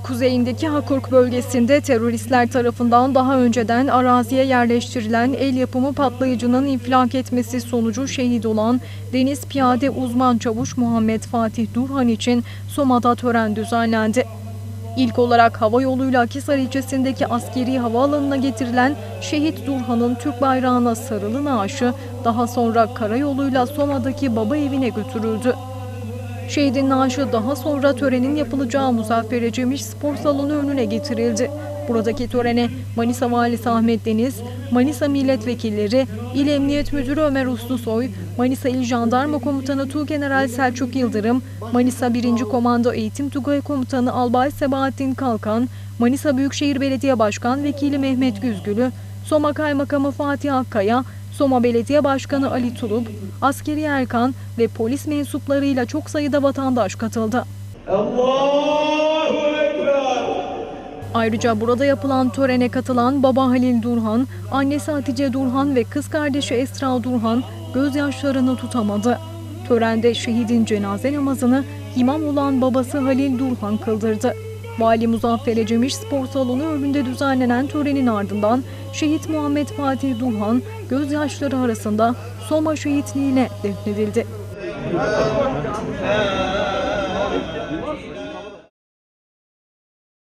kuzeyindeki Hakurk bölgesinde teröristler tarafından daha önceden araziye yerleştirilen el yapımı patlayıcının infilak etmesi sonucu şehit olan Deniz Piyade Uzman Çavuş Muhammed Fatih Durhan için Soma'da tören düzenlendi. İlk olarak hava yoluyla Akhisar ilçesindeki askeri havaalanına getirilen şehit Durhan'ın Türk bayrağına sarılı naaşı daha sonra karayoluyla Soma'daki baba evine götürüldü. Şehidin naaşı daha sonra törenin yapılacağı Muzaffer Ecemiş Spor Salonu önüne getirildi. Buradaki törene Manisa Valisi Ahmet Deniz, Manisa Milletvekilleri, İl Emniyet Müdürü Ömer Uslusoy, Manisa İl Jandarma Komutanı Tuğgeneral Selçuk Yıldırım, Manisa 1. Komando Eğitim Tugay Komutanı Albay Sebahattin Kalkan, Manisa Büyükşehir Belediye Başkan Vekili Mehmet Güzgülü, Soma Kaymakamı Fatih Akkaya, Soma Belediye Başkanı Ali Tulup, Askeri Erkan ve polis mensuplarıyla çok sayıda vatandaş katıldı. Ayrıca burada yapılan törene katılan baba Halil Durhan, annesi Hatice Durhan ve kız kardeşi Esra Durhan gözyaşlarını tutamadı. Törende şehidin cenaze namazını imam olan babası Halil Durhan kıldırdı. Vali Muzaffer Ecemiş Spor Salonu önünde düzenlenen törenin ardından şehit Muhammed Fatih Durhan gözyaşları arasında Soma şehitliğine defnedildi.